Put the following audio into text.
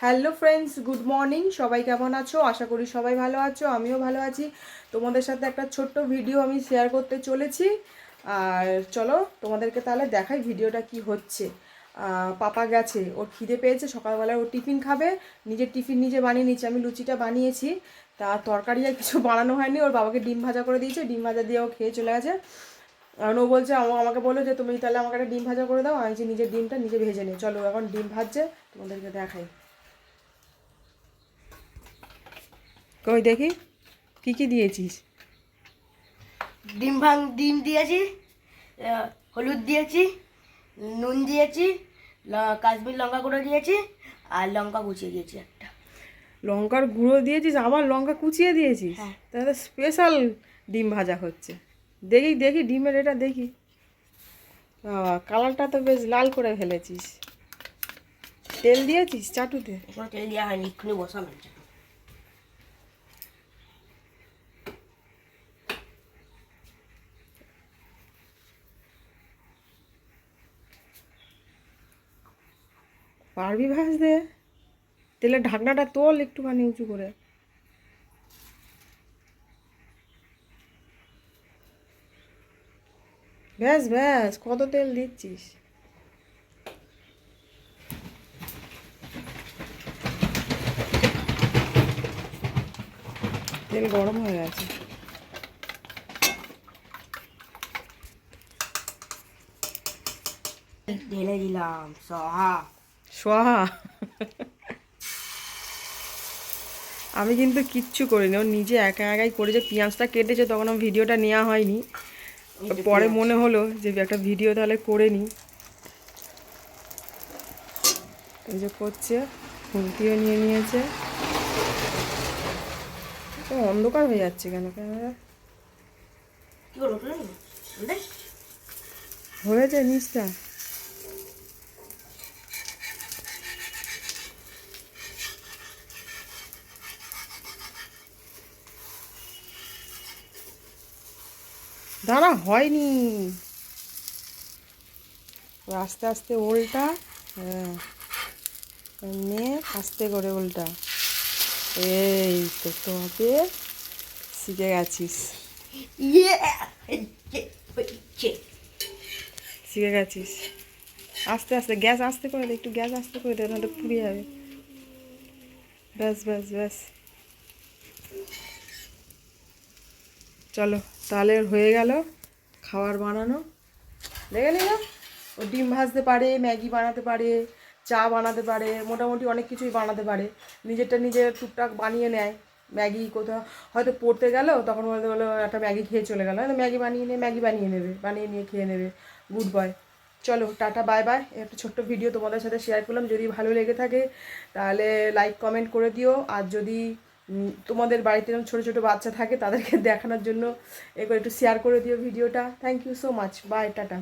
Hello friends good morning সবাই কেমন আছো? আশা করি সবাই ভালো আছো, আমিও ভালো আছি। তোমাদের সাথে একটা ছোট্ট ভিডিও আমি শেয়ার করতে চলেছি। আর চলো, তোমাদেরকে তাহলে দেখাই ভিডিওটা কি হচ্ছে। পাপা গেছে, ওর খিদে পেয়েছে সকালবেলা ও টিফিন খাবে। নিজের টিফিন নিজে বানিয়ে নিচ্ছে আমি লুচিটা বানিয়েছি। তা তরকারি আর কিছু বানানো হয়নি, ওর বাবাকে ডিম ভাজা করে দিয়েছে, ডিম ভাজা দিয়ে ও খেয়ে চলে গেছে। কারণ ও বলছে আমা- আমাকে বলল যে, তুমি তাহলে আমাকে একটা ডিম ভাজা করে দাও, আমি যে নিজের ডিমটা নিজে ভেজে নিই। চলো এখন ডিম ভাজছে, তোমাদেরকে দেখাই। কই দেখি কি কি দিয়েছিস? ডিম ভাং ডিম দিয়েছি হলুদ দিয়েছি নুন দিয়েছি কাশ্মীর লঙ্কা গুঁড়ো দিয়েছি আর লঙ্কা কুচিয়ে দিয়েছি একটা। লঙ্কার গুঁড়ো দিয়েছিস আবার লঙ্কা কুচিয়ে দিয়েছিস? হ্যাঁ। তাহলে স্পেশাল ডিম ভাজা হচ্ছে। দেখি দেখি ডিমের এটা দেখি। কালারটা তো বেশ লাল করে ফেলেছিস। তেল দিয়েছিস চাটুতে? তেল দেওয়া হয়নি এক্ষুনি বসানো পারবি ভাজতে তেলের ঢাকনাটা তোল একটুখানি উঁচু করে। ব্যাস ব্যাস, কত তেল দিচ্ছিস? তেল গরম হয়ে গেছে। ঢেলে দিলাম, সহা। সোহা আমি কিন্তু কিচ্ছু করিনি। ও নিজে একা একাই করে যে পেঁয়াজটা কেটেছে তখন আমার ভিডিওটা নেওয়া হয়নি। পরে মনে হলো যে একটা ভিডিও তাহলে করে নিই এই যে করছে ফুলকিও নিয়ে নিয়েছে। অন্ধকার হয়ে যাচ্ছে কেন? ক্যামেরা? হয়েছে নিচটা। দাঁড়া, হয়নি। আস্তে আস্তে উল্টা হ্যাঁ। নিয়ে আস্তে করে উল্টা। এই তো তোমাকে শিখে গেছিস। শিখে গেছিস। আস্তে আস্তে, গ্যাস আস্তে করে দে, একটু গ্যাস আস্তে করে দে না নাহলে পুড়ে যাবে। ব্যাস ব্যাস ব্যাস। চলো। তাহলে হয়ে গেল খাবার বানানো। দেখে নিল ও ডিম ভাজতে পারে, ম্যাগি বানাতে পারে, চা বানাতে পারে, মোটামুটি অনেক কিছুই বানাতে পারে। নিজেরটা নিজে টুকটাক বানিয়ে নেয়, ম্যাগি কোথাও হয়তো পড়তে গেল, তখন বলতে বলো একটা ম্যাগি খেয়ে চলে গেল। হয়তো ম্যাগি বানিয়ে নিয়ে, ম্যাগি বানিয়ে নেবে, বানিয়ে নিয়ে খেয়ে নেবে। Good boy. চলো, টাটা, বাই বাই। একটা ছোট্ট ভিডিও তোমাদের সাথে শেয়ার করলাম। যদি ভালো লেগে থাকে, তাহলে লাইক কমেন্ট করে দিও। আর যদি তোমাদের বাড়িতে এরকম ছোটো ছোটো বাচ্চা থাকে, তাদেরকে দেখানোর জন্য এগুলো একটু শেয়ার করে দিও ভিডিওটা। Thank you so much bye tata.